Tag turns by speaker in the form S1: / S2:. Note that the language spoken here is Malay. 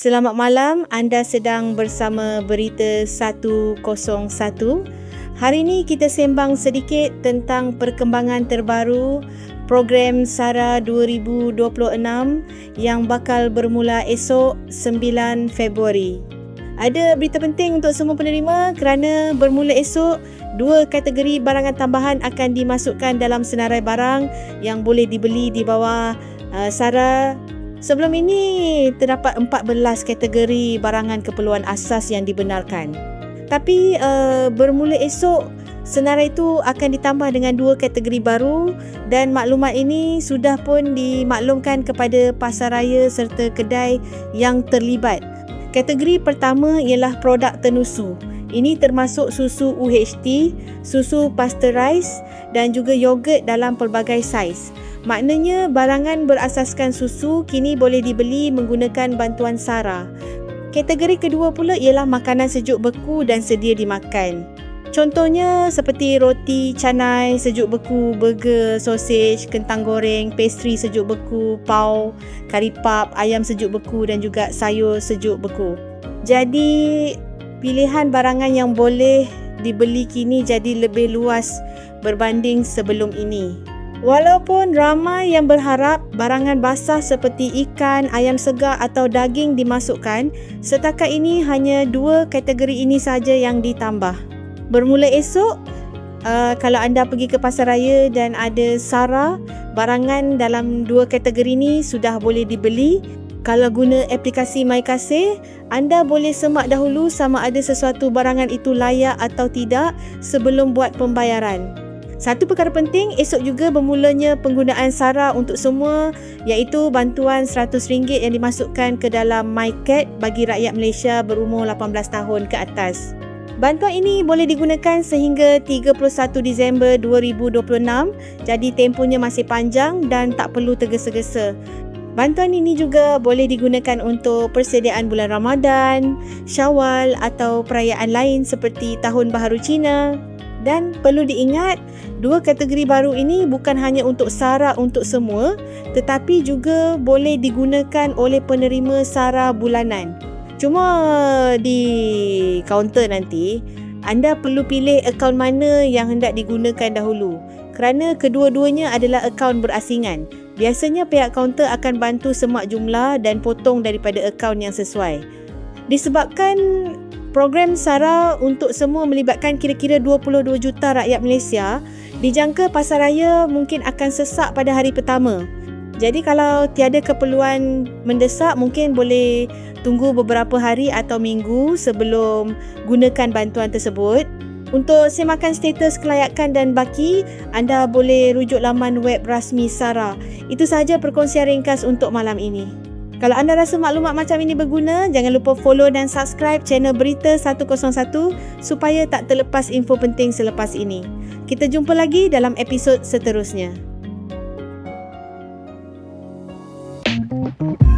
S1: Selamat malam, anda sedang bersama Berita 101. Hari ini kita sembang sedikit tentang perkembangan terbaru program SARA 2026 yang bakal bermula esok 9 Februari. Ada berita penting untuk semua penerima kerana bermula esok dua kategori barangan tambahan akan dimasukkan dalam senarai barang yang boleh dibeli di bawah uh, SARA Sebelum ini terdapat 14 kategori barangan keperluan asas yang dibenarkan. Tapi uh, bermula esok senarai itu akan ditambah dengan dua kategori baru dan maklumat ini sudah pun dimaklumkan kepada pasaraya serta kedai yang terlibat. Kategori pertama ialah produk tenusu. Ini termasuk susu UHT, susu pasteurized dan juga yogurt dalam pelbagai saiz. Maknanya barangan berasaskan susu kini boleh dibeli menggunakan bantuan SARA. Kategori kedua pula ialah makanan sejuk beku dan sedia dimakan. Contohnya seperti roti canai sejuk beku, burger, sausage, kentang goreng, pastry sejuk beku, pau, kari pap, ayam sejuk beku dan juga sayur sejuk beku. Jadi pilihan barangan yang boleh dibeli kini jadi lebih luas berbanding sebelum ini. Walaupun ramai yang berharap barangan basah seperti ikan, ayam segar atau daging dimasukkan, setakat ini hanya dua kategori ini saja yang ditambah. Bermula esok, uh, kalau anda pergi ke pasar raya dan ada SARA, barangan dalam dua kategori ini sudah boleh dibeli. Kalau guna aplikasi MyKasih, anda boleh semak dahulu sama ada sesuatu barangan itu layak atau tidak sebelum buat pembayaran. Satu perkara penting, esok juga bermulanya penggunaan SARA untuk semua iaitu bantuan RM100 yang dimasukkan ke dalam MyCat bagi rakyat Malaysia berumur 18 tahun ke atas. Bantuan ini boleh digunakan sehingga 31 Disember 2026 jadi tempohnya masih panjang dan tak perlu tergesa-gesa. Bantuan ini juga boleh digunakan untuk persediaan bulan Ramadan, Syawal atau perayaan lain seperti Tahun Baharu Cina. Dan perlu diingat, dua kategori baru ini bukan hanya untuk SARA untuk semua tetapi juga boleh digunakan oleh penerima SARA bulanan. Cuma di kaunter nanti, anda perlu pilih akaun mana yang hendak digunakan dahulu kerana kedua-duanya adalah akaun berasingan. Biasanya pihak kaunter akan bantu semak jumlah dan potong daripada akaun yang sesuai. Disebabkan Program SARA untuk semua melibatkan kira-kira 22 juta rakyat Malaysia. Dijangka pasaraya mungkin akan sesak pada hari pertama. Jadi kalau tiada keperluan mendesak mungkin boleh tunggu beberapa hari atau minggu sebelum gunakan bantuan tersebut. Untuk semakan status kelayakan dan baki, anda boleh rujuk laman web rasmi SARA. Itu sahaja perkongsian ringkas untuk malam ini. Kalau anda rasa maklumat macam ini berguna, jangan lupa follow dan subscribe channel Berita 101 supaya tak terlepas info penting selepas ini. Kita jumpa lagi dalam episod seterusnya. Thank you.